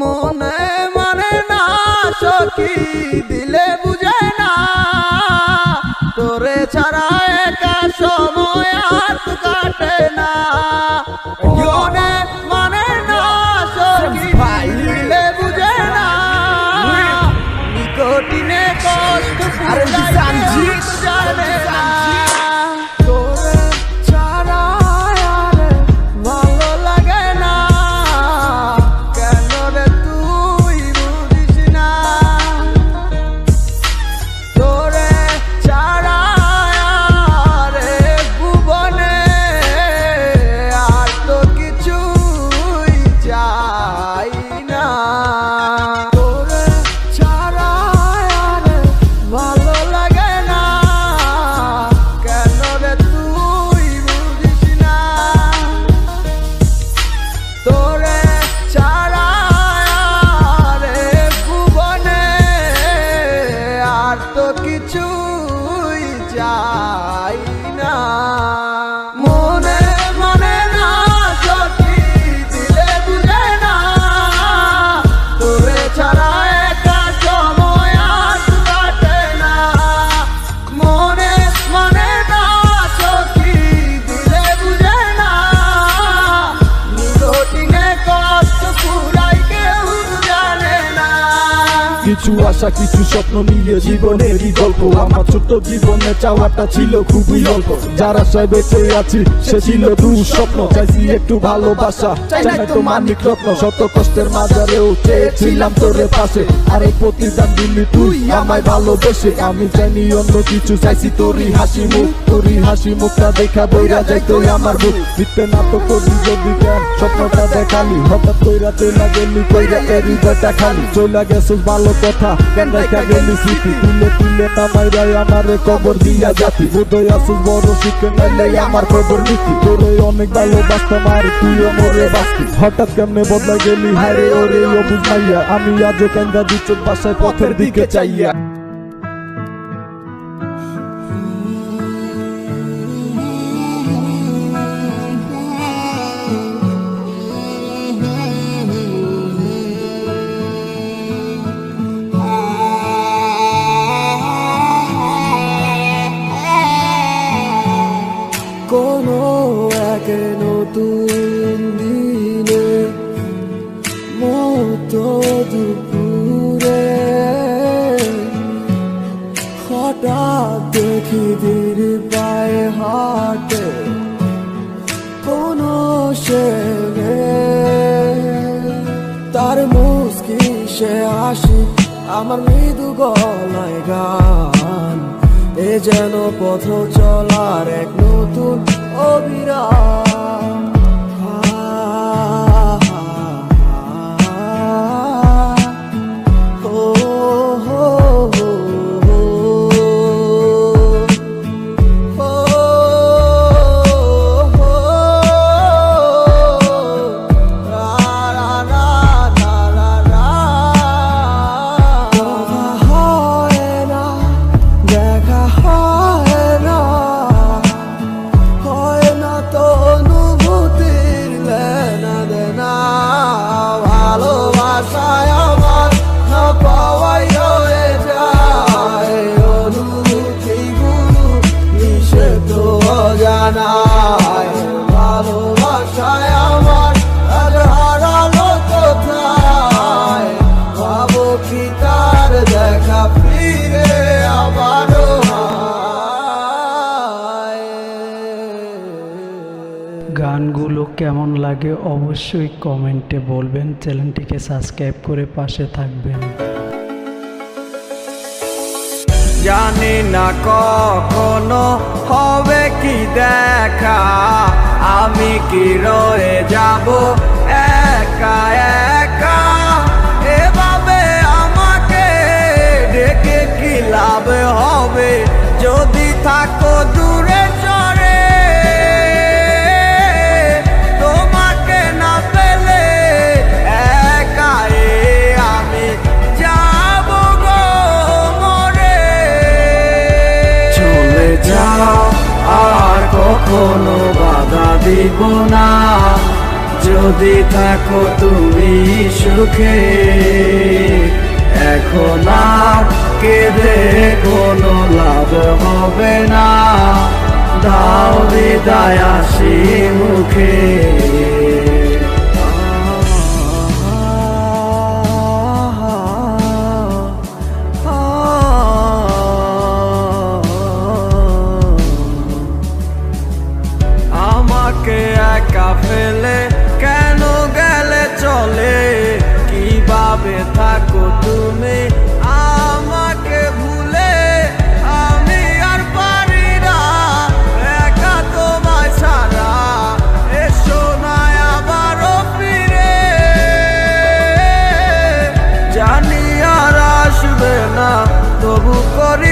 মনে মানে না সখী দিলে বুঝে না। তোরে ছাড়া একা সময় আর কাটে না। মনে মানে না সখী দিলে বুঝে না। নিকটিনে কষ্ট আরে জানে না। আশা, কিছু স্বপ্ন নিয়ে জীবনেরই গল্প। আমার ছোট্ট জীবনে চাওয়াটা ছিল খুবই অল্প। যার আশায় বেঁচে আছি, সে ছিল দু স্বপ্ন চাইছি একটু ভালোবাসা, চাই তো মানিক রত্ন। শত কষ্টের মাঝারেও চেয়েছিলাম তোরে পাশে। আরে প্রতিদান দিলি তুই আমায় ভালোবেসে। আমি চাইনি অন্য কিছু, চাইছি তোরই হাসি মুখ। তোরই হাসি মুখটা দেখা বইরা যাই তুই আমার বুক মিথ্যে নাটক করি যদি স্বপ্নটা দেখালি। হঠাৎ কইরা চইলা গেলি, কইরা এর হৃদয়টা খালি। চইলা গেছিস ভালো কথা কেন দেখা গেলি স্মৃতি তুলে তুলে নামাইরাই আমারে কবর দিয়া জাতি। বোধই আসিস বড় শিখে নাইলে আমার খবর নীতি তোরে অনেক ভালোবাসতাম, আর তুইও মরে বাঁচতি। হঠাৎ কেমনে বদলা গেলি? হারে ওরে ও বুঝাইয়া আমি আজও কেন্দা দিচ্ছ বাসায় পথের দিকে চাইয়া। হঠাৎ দেখি ধীর পায়ে হাটে, কোনো সে তার মুস্কি সে আসি আমার মৃদু গলায় গান। এ যেন পথ চলার এক নতুন গানগুলো কেমন লাগে, অবশ্যই কমেন্টে বলবেন। চ্যানেলটিকে সাবস্ক্রাইব করে পাশে থাকবেন। জানি না কখনো হবে কি দেখা, আমি কি দিব না যদি থাকো তুমি সুখে। এখন আর কেঁদে কোনো লাভ হবে না। দাও বিদায় আসি মুখে। ফেলে কেন গেলে চলে? কীভাবে থাকো তুমি? আমাকে আমি আর পারি না। একা এসো না ফিরে। জানি না, তবু করি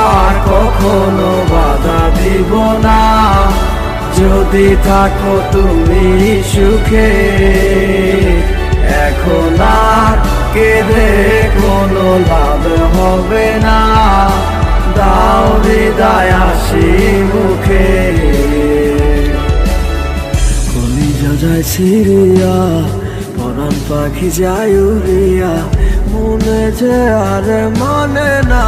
আর কখনো বাধা দিব না। যদি থাকো তুমি সুখে, এখন আর কেঁদে কোনো লাভ হবে না। দাও হৃদয় আসি মুখে। কলিজা যায় সিরিয়া পরাণ পাখি যায় উড়িয়া মনে যে আর মানে না।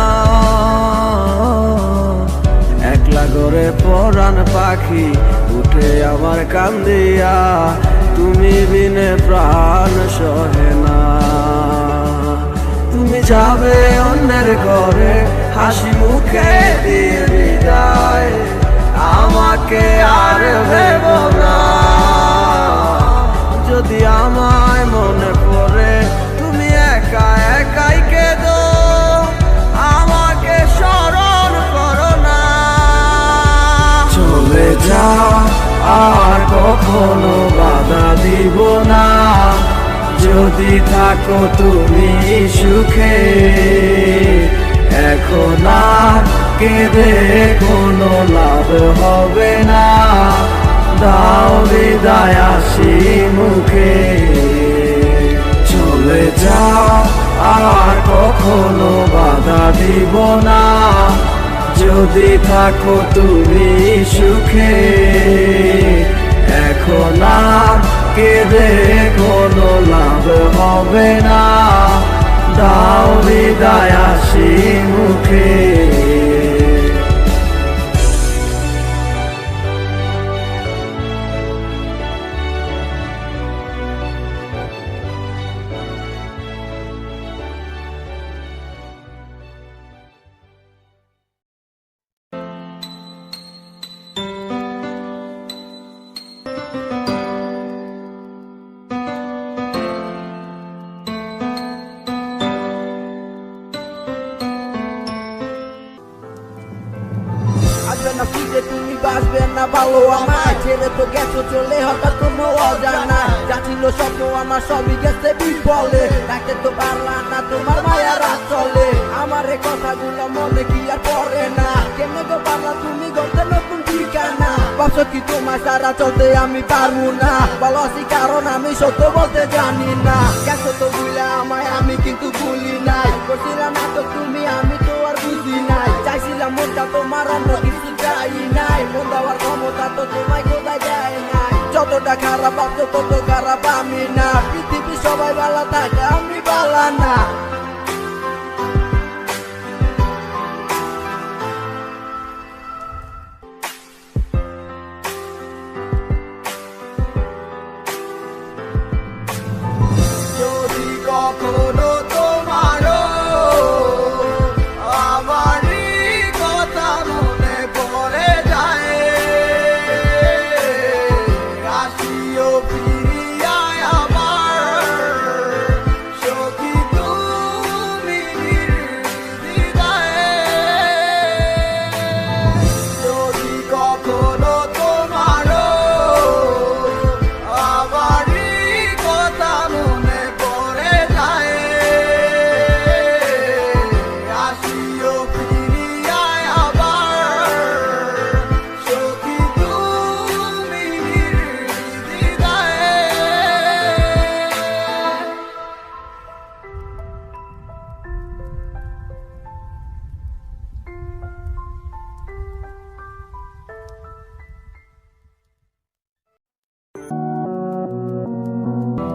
একলা করে পরাণ পাখি উঠে আমার কান্দিয়া, তুমি বিনে প্রাণ সহে না। তুমি যাবে অন্যের ঘরে, হাসি মুখে দিয়ে বিদায়, আমাকে আর ভেব না। কখনো বাধা দিব না। যদি থাকো তুমি সুখে, এখন কেঁদে কোনো লাভ হবে না। দাও বিদায় আসি মুখে। চলে যাও, আর কখনো বাধা দিব না। যদি থাকো তুমি সুখে এখন না কেঁদে কোনো লাভ হবে না। দাও বিদায় আসি মুখে। খুঁজে তুমি বাসবে না, ভালো আমায় ছেড়ে তো গেছো, চলে হঠাৎ কোনো অজানা। যা ছিল স্বপ্ন আমার সবই গেছে বিফলে। ডাকতে তো পারলা না তোমার মায়া রাত চলে আমার এই কথাগুলো মনে কি আর পড়ে না। কেমনে তো পারলা তুমি গড়তে নতুন ঠিকানা? ভাবছ কি তোমার সারা চলতে আমি পারব না? ভালো আছি কারণ আমি সত্য বলতে জানি না। গেছো তো বুঝলে আমায়, আমি কিন্তু ভুলি নাই। করছিলাম না তো তুমি, আমি তো আর বুঝি নাই। চাইছিলাম মনটা তোমার অন্য মন দেওয়ার ক্ষমতা তো তোমায় কোথায় যায় না যতটা খারাপ আছো তত খারাপ আমি না। পৃথিবী সবাই ভালো থাকা।